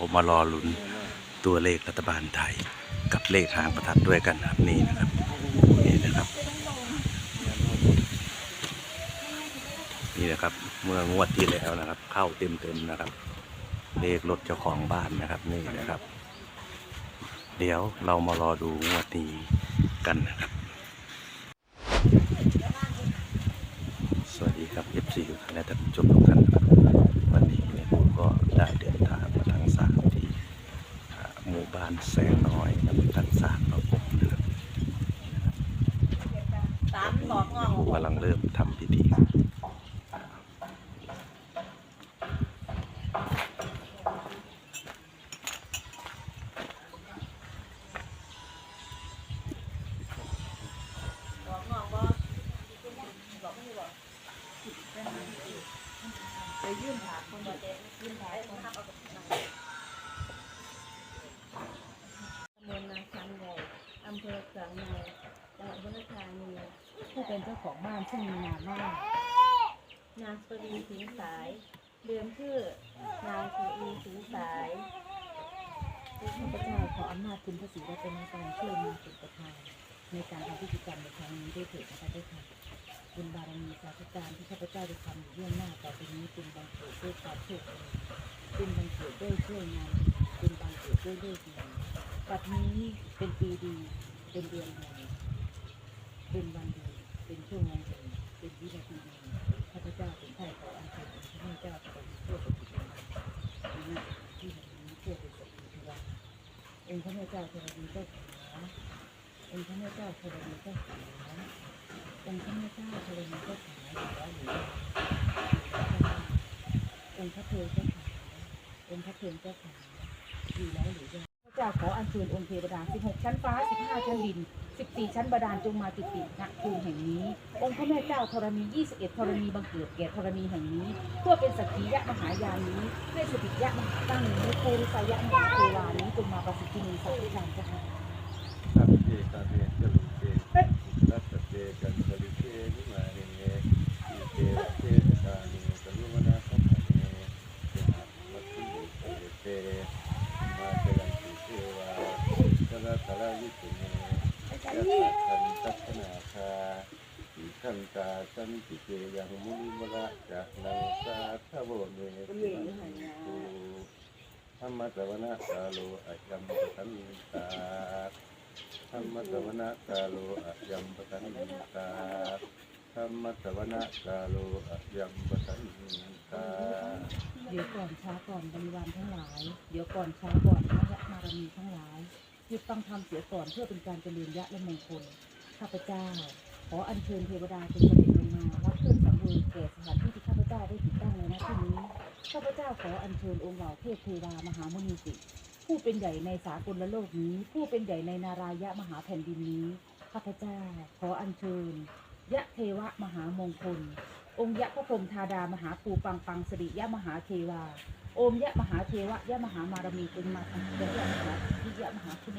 เราก็มารอลุ้นตัวเลขรัฐบาลไทย กับเลขหางประทัดด้วยกันครับนี่นะครับนี่นะครับ นี่นะครับเมื่องวดที่แล้วนะครับ เข้าเต็มๆนะครับ เลขรถเจ้าของบ้านนะครับนี่นะครับ เดี๋ยวเรามารอดูงวดนี้กันนะครับ คนทักเอากับนายตำบลนาคันใหญ่อำเภอเกืองในจังหวัดอุบลราชธานี ผู้เป็นเจ้าของบ้านซึ่งมีนามว่านางสุรีสิงสายเดิมชื่อนางสุรีสิงสายข้าพเจ้าขออำนาจคุณพระศรีรัตนตรัยช่วยมาเป็นประธานในการทำพิธีกรรมในครั้งนี้ด้วยเถิดนะคะด้วยค่ะบุญบารมีสาธุการที่ข้าพเจ้าได้ทำอยู่เรื่องหน้าต่อไปนี้เป็นบังเกิดด้วยความโชคดีเป็นบังเกิดด้วยช่วยงานเป็นบังเกิดด้วยเลิกดีปัจนี้เป็นปีดี เป็นเดือนดีเป็นวันดี ช่วงงานดีเป็นวินาทีดีข้าพเจ้าเป็นไถ่ขออัญเชิญพระเจ้าขอโทษปฏิบัติในที่แห่งนี้เพื่อเป็นสักขีพยานองค์พระเจ้าธรณีเจ้าขาองค์พระเจ้าธรณีเจ้าขาองค์พระเจ้าธรณีเจ้าขาอยู่แล้วหรือองค์พระเทวเจ้าขาองค์พระเทวเจ้าขาอยู่แล้วหรือยังพระเจ้าขออัญเชิญองค์เทวดา16ชั้นฟ้า15ชั้นดิน 14 ชั้นบาดาลจงมาติดติดณภูมิแห่งนี้ องค์พระแม่เจ้าธรณี 21ธรณีบังเกิดแก่ธรณีแห่งนี้ เพื่อเป็นสักขียะมหายานนี้ด้วยสติยะมหาตั้งนี้ภูริสายะมหาเทวานี้จงมาประสิทธิมีสักการเจ้าค่ะสัพเพกาเรกลุเกสัพเพกันสลิเกนิมาเนเนอิเตเตตานิกลุมนาสัมภเนเตนะมัตติเตเตมาเตลันติเทวาสละสละวิสุเนยัตถันตัสนาคาอิขันตาสันติเกยังมุนิมระจาก นังสาทโวเนตุธรรมสวนะกาโลอัจยัมปตันตาธรรมสวนะกาโลอะยัมปทันตาธรรมสวนะกาโลอะยัมปทันตาเดี๋ยวก่อนช้าก่อนบริวารทั้งหลาย เดี๋ยวก่อนช้าก่อนพระยะมารมีทั้งหลายหยุดฟังธรรมเสียก่อนเพื่อเป็นการเจริญยะและมงคลข้าพเจ้า ขออัญเชิญเทวดาจงเสด็จลงมารับเครื่องสังเวยแก่สถานที่ เจ้าได้ติดตั้งในนาที่นี้ข้าพเจ้าขออัญเชิญองค์เหล่าเทพเทวามหามุนีสิผู้เป็นใหญ่ในสากลโลกนี้ ผู้เป็นใหญ่ในนารายะมหาแผ่นดินนี้ข้าพเจ้าขออัญเชิญ ยะเทวะมหามงคล องค์ยะพระพรมธาดามหาภูปังปังสริยะมหาเทวาโอมยะมหาเทวะยะมหามารมีเป็นมาทังยะมหาทิยะมหาคุเ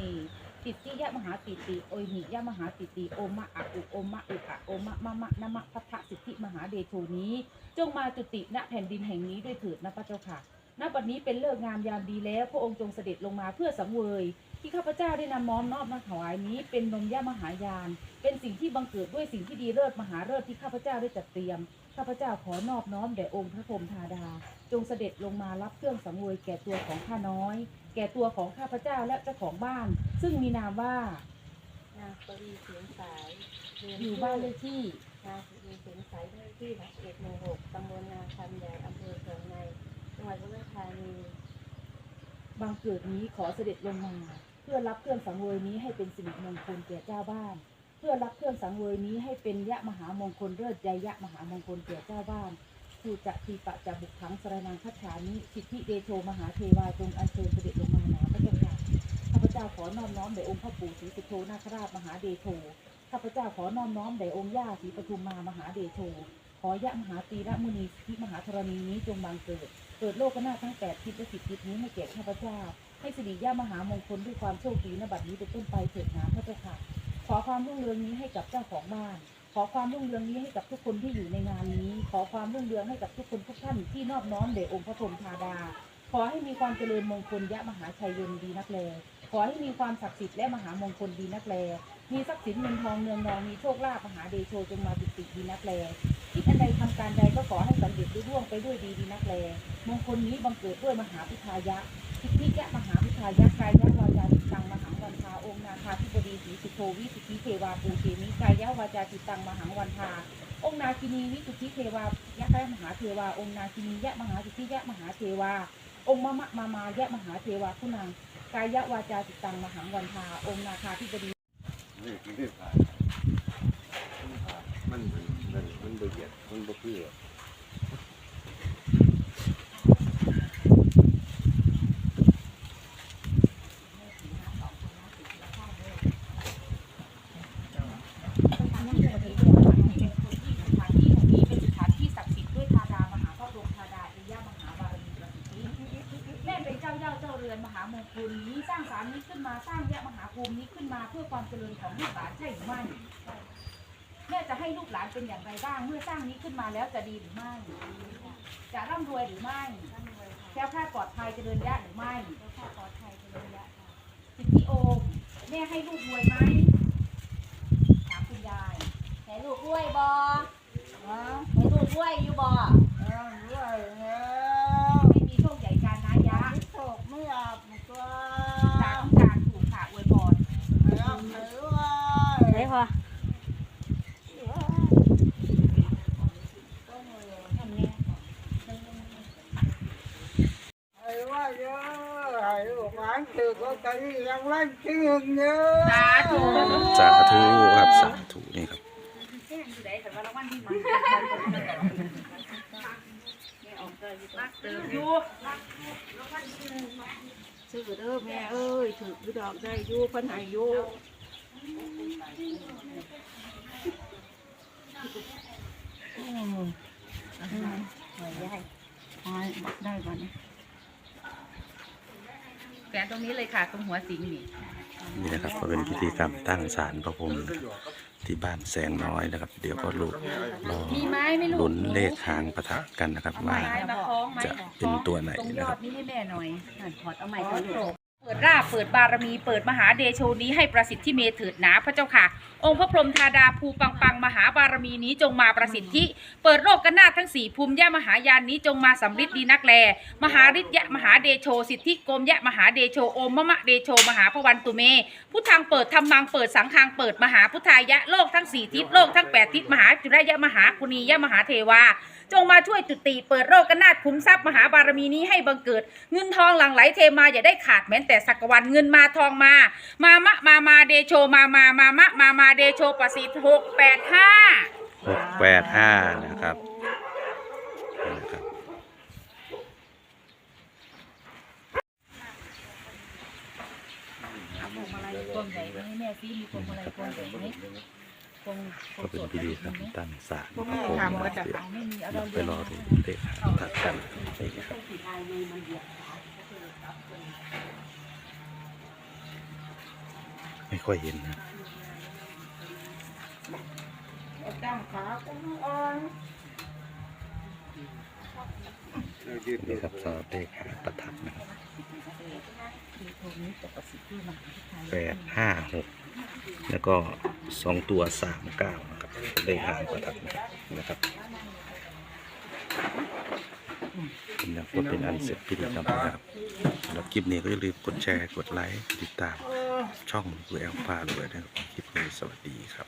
นติติยะมหาติติโอยหิยะมหาติติโอมะอะอุโอมะอุอะโอมะมะมะนะมะพัทธสิทธิมหาเดโชนี้ จงมาจุติณแผ่นดินแห่งนี้ด้วยเถิดนะพระเจ้าค่ะณบัดนี้เป็นเลิกงามยามดีแล้ว พระองค์จงเสด็จลงมาเพื่อสังเวย ที่ข้าพเจ้าได้นำน้อมนอบมาถวายนี้ เป็นนมย่ามหายาน เป็นสิ่งที่บังเกิดด้วยสิ่งที่ดีเลิศมหาเลิศที่ข้าพเจ้าได้จัดเตรียม ข้าพเจ้าขอนอบน้อมแด่องค์พระพรหมธาดา จงเสด็จลงมารับเครื่องสังเวยแก่ตัวของข้าน้อย แก่ตัวของข้าพเจ้าและเจ้าของบ้าน ซึ่งมีนามว่า นางสุรีสิงสายเดิมอชื่ยู่บ้านเลขที่ นางสุรีสิงสายเลขที่เอ็ดหมู่หกตำบลนาคันใหญ่อำเภอเกืองในจังหวัดอุบลราชธานี บางเกิดนี้ขอเสด็จลงมาเพื่อรับเครื่องสังเวยนี้ให้เป็นสิริมงคลแก่เจ้าบ้าน เพื่อรับเครื่องสังเวยนี้ให้เป็นยะมหามงคลเลิศใจยะมหามงคลแก่เจ้าบ้านผู้จะทีปะจะบุกขังสรนังคัจฉานิสิทธิเดโชมหาเทวาจงอัญเชิญเสด็จลงมาหนาพระเจ้าค่ะข้าพเจ้าขอน้อมน้อมแด่องค์พระปู่ศรีสุโธนาคราชมหาเดโชข้าพเจ้าขอน้อมน้อมแด่องค์ย่าศรีปทุมมามหาเดโชขอยะมหาตีระมุนีที่มหาธรณีนี้จงบังเกิด เกิดโลกนาทั้งแปดทิศและสิบทิศนี้ให้แก่ข้าพเจ้า ให้สิริย่ามหามงคลด้วยความโชคดีนบัดนี้เป็นต้นไปเถิดหนาพระเจ้าค่ะ ขอความรุ่งเรืองนี้ให้กับเจ้าของบ้าน ขอความรุ่งเรืองนี้ให้กับทุกคนที่อยู่ในงานนี้ ขอความรุ่งเรืองให้กับทุกคนทุกท่านที่นอบน้อมเดชองค์พระพรหมธาดา ขอให้มีความเจริญมงคลยะมหาชัยเย็นดีนักแล ขอให้มีความศักดิ์สิทธิ์และมหามงคลดีนักแล มีทรัพย์สินเงินทองเนืองนองมีโชคลาภมหาเดโชจงมาติดติดดีนักแลคิดอันใดทำการใดก็ขอให้สำเร็จรุ่ร่วงไปด้วยดีดีนักแล มงคลนี้บังเกิดด้วยมหาพุทธายะ ทิฏฐิยะมหาพุทธายะกายะวาจาจิตตังมหังวันทาองค์นาคาธิบดีศรีสุโธวิสุทธิเทวาปูเชมิกายะวาจาจิตตังมหังวันทาองค์นาคินีวิสุทธิเทวายะยะมหาเทวาองค์นาคินียะมหาสุทธิยะมหาเทวา องค์มะมะมามายะมหาเทวาผู้นางกายะวาจาจิตตังมหังวันทาองค์นาคาธิบดีนี่คือที่ผ่านมันมันมันมันเบียดมันบ่คือ สถานที่แห่งนี้เป็นสถานที่ศักดิ์สิทธิ์ด้วยธาดามหาพระบรมธาดาเอยะมหาบารมีประสิทธิแม่เป็นเจ้าเย่าเจ้าเรือนมหามงคลนี้สร้างศาลนี้ขึ้นมา สร้างแยะมหาภูมินี้ขึ้นมาเพื่อความเจริญของลูกหลานใช่หรือไม่แม่จะให้ลูกหลานเป็นอย่างไรบ้าง เมื่อสร้างนี้ขึ้นมาแล้วจะดีหรือไม่ จะร่ำรวยหรือไม่แคล้วคลาดปลอดภัยเจริญยะหรือไม่ค่าปลอดภัยเป็นระยะค่ะสิทธิโอมแม่ให้ลูกรวยไหมถามคุณยายให้ลูกรวยบ่ให้ลูกรวยอยู่บ่ไม่มีโชคใหญ่การนายะ โศกไม่อาบตัว ตาต้องการถูกค่ะอวยพร ไม่อาบไม่ไหว ได้พอ ไอ้ว่าเยอะไอ้ลูกหลาน ถือก็ตอนนี้ยังวันที่หนึ่งเยอะสาธุสาธุครับสาธุนี่ครับอยู่ไหนแต่ว่ารางวัลที่มารักเติมอยู่ซื้อเด้อแม่เอ้ยถือคือดอกได้อยู่เพิ่นให้อยู่อืมอืมหอยใหญ่หอยได้บ่เนี่ย แขวน ตรงนี้เลยค่ะตรงหัวสิงห์นี่นี่นะครับก็เป็นพิธีกรรมตั้งศาลพระพรหมที่บ้านแสงน้อยนะครับ เดี๋ยวก็ลุรอมีไม้ไหม่ลูกลุ้นเลขหางประทัดกันนะครับไม้ว่ามาคล้องไหมจะเป็นตัวไหนตรงยนะอครัดบนี้ให้แม่หน่อยถอดเอาใหม่ก่อนลูก เปิดราบเปิดบารมีเปิดมหาเดโชนี้ให้ประสิทธิเมเถิดหนาพระเจ้าค่ะ องค์พระพรหมธาดาภูปังปังมหาบารมีนี้จงมาประสิทธิ เปิดโลกกนาถทั้งสี่ภูมิยะมหายานนี้จงมาสำริดดีนักแล มหาฤทธิยะมหาเดโชสิทธิโกมยะมหาเดโชโอมมะมะเดโชมหาพวันตุเม พุทธังเปิดธรรมังเปิดสังฆังเปิดมหาพุทธายะโลกทั้งสี่ทิศโลกทั้งแปดทิศมหาจุรยะมหากุณียะมหาเทวา จงมาช่วยจุติเปิดโลกนาถคุ้มทรัพย์มหาบารมีนี้ให้บังเกิด เงินทองหลั่งไหลเทมาอย่าได้ขาดแม้แต่สักวันเงินมาทองมา มามะมามาเดโชมามามามะมามาเดโชประสิทธิ์หกแปดห้าหกแปดห้านะครับนี่นะครับพวงมาลัยกลมใหญ่ให้แม่ซีมีพวงมาลัยกลมใหญ่ไหมพวงพว ก็เป็นพิธีกรรมตั้งศาลพระพรหมนะครับเดี๋ยวไม่มีเดียไปรอดูเลขหางประทัดกันนี่ครับไม่ค่อยเห็นนะตั้งขาก็อ่อนนี่ครับสำหรับเลขหาประทัดนะครับแปดห้าหกแล้วก็ สองตัวสามเก้านะครับได้หางประทัดนะครับนี่ก็เป็นอันเสร็จพิธีกรรมนะครับสำหรับคลิปนี้ก็อย่าลืมกดแชร์กดไลค์ติดตามช่องดูแอลฟาด้วยนะครับคลิปนี้สวัสดีครับ